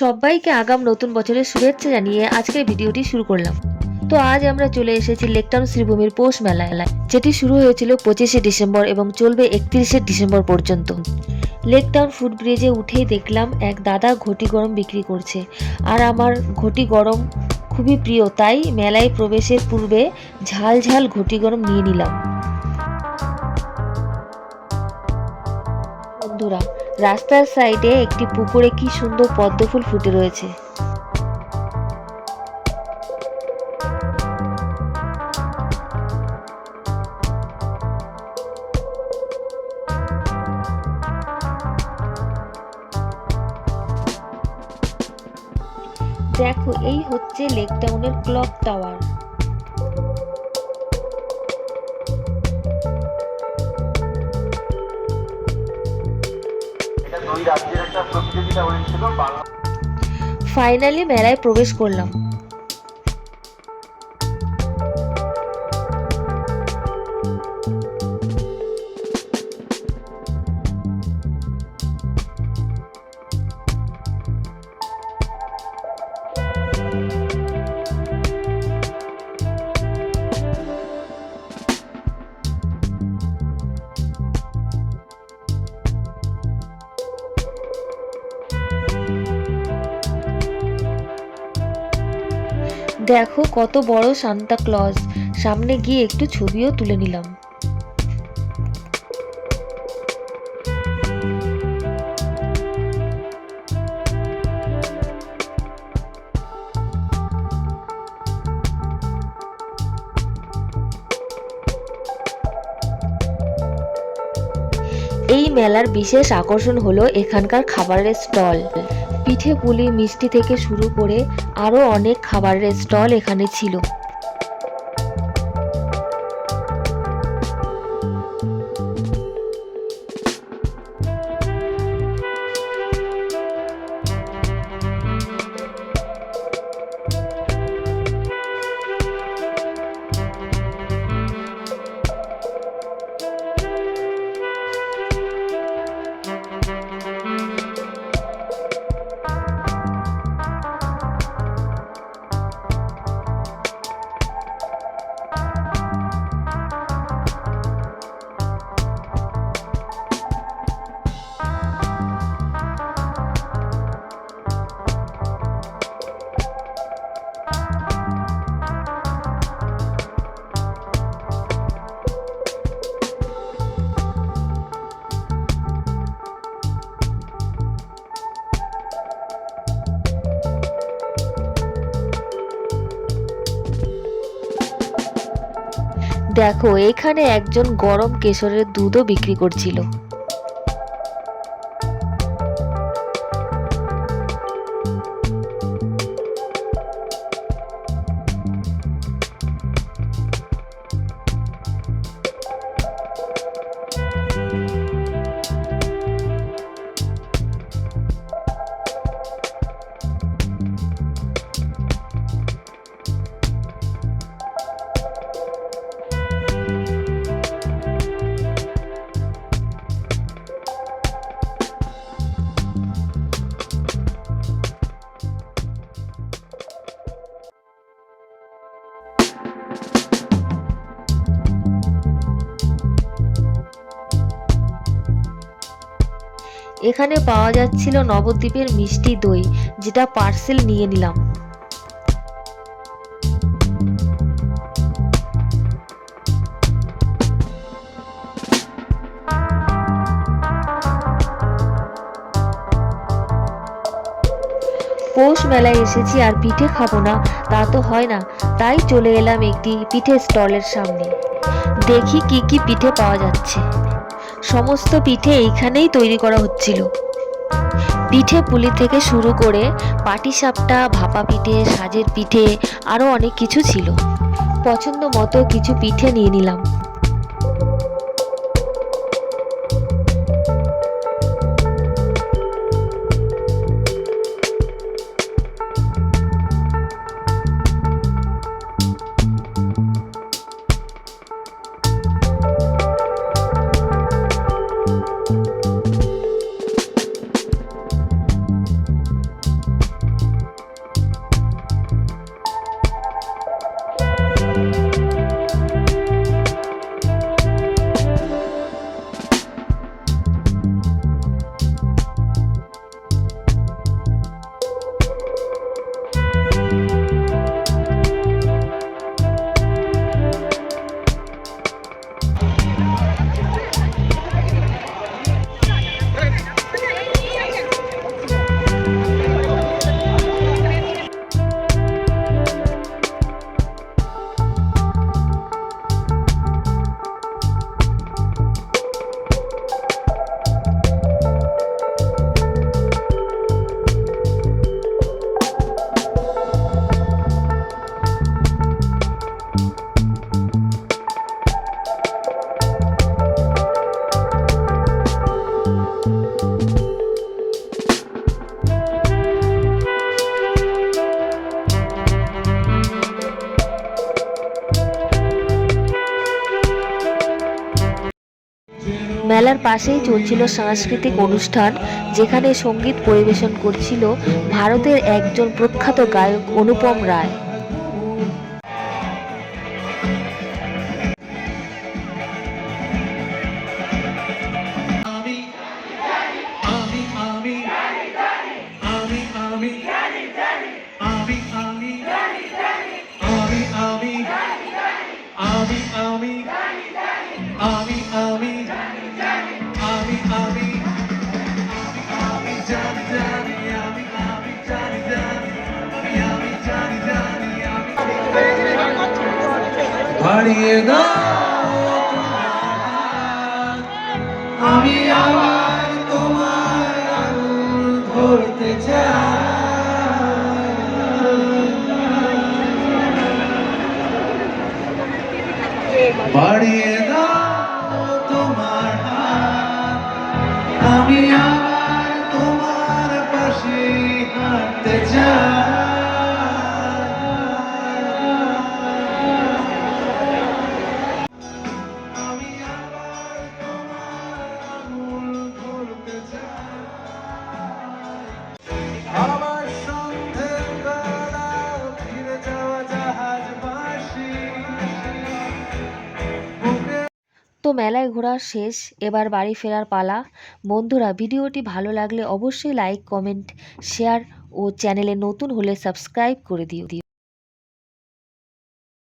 সবাইকে আগাম নতুন বছরের শুভেচ্ছা জানিয়ে আজকের ভিডিওটি শুরু করলাম। তো আজ আমরা চলে এসেছি লেকটাউন শ্রীভূমির পৌষ মেলা মেলায়। যেটি শুরু হয়েছিল পঁচিশে ডিসেম্বর এবং চলবে একত্রিশে ডিসেম্বর পর্যন্ত। লেকটাউন ফুড ব্রিজে উঠেই দেখলাম এক দাদা ঘটি গরম বিক্রি করছে। আর আমার ঘটি গরম খুবই প্রিয়, তাই মেলায় প্রবেশের পূর্বে ঝাল ঝাল ঘটি গরম নিয়ে নিলাম। রাস্তার সাইডে একটি পুকুরে কি সুন্দর পদ্ম ফুল ফুটে রয়েছে। দেখো, এই হচ্ছে লেক টাউনের ক্লক টাওয়ার ফাইনালি মেলায় প্রবেশ করলাম। দেখো কত বড় সান্তা ক্লজ। সামনে গিয়ে একটু ছবিও তুলে নিলাম। এই মেলার বিশেষ আকর্ষণ হলো এখানকার খাবারের স্টল। পিঠে পুলি মিষ্টি থেকে শুরু করে আরও অনেক খাবারের স্টল এখানে ছিল। দেখো এখানে একজন গরম কেশরের দুধও বিক্রি করছিল। এখানে পাওয়া যাচ্ছিল নবদ্বীপের মিষ্টি দই, যেটা পার্সেল নিয়ে নিলাম। পৌষ মেলায় এসেছি আর পিঠে খাব না, তা তো হয় না। তাই চলে এলাম একটি পিঠে স্টলের সামনে। দেখি কি কি পিঠে পাওয়া যাচ্ছে। সমস্ত পিঠে এইখানেই তৈরি করা হচ্ছিল। পিঠে পুলি থেকে শুরু করে পাটিসাপটা, ভাপা পিঠে, সাজের পিঠে আরও অনেক কিছু ছিল। পছন্দ মতো কিছু পিঠে নিয়ে নিলাম। মেলার পাশেই চলছিল সাংস্কৃতিক অনুষ্ঠান যেখানে সংগীত পরিবেশন করছিল ভারতের একজন প্রখ্যাত গায়ক অনুপম রায় আমি আমি আমি আমি বাড়িয়ে দাও আমি আবার তোমার ধরতে চাই। বাড়িয়ে দাও তোমার আমি আবার তোমার পাশে হাঁটতে চাই। তো মেলায় ঘোরা শেষ, এবার বাড়ি ফেরার পালা। বন্ধুরা, ভিডিওটি ভালো লাগলে অবশ্যই লাইক কমেন্ট শেয়ার ও চ্যানেলে নতুন হলে সাবস্ক্রাইব করে দিও।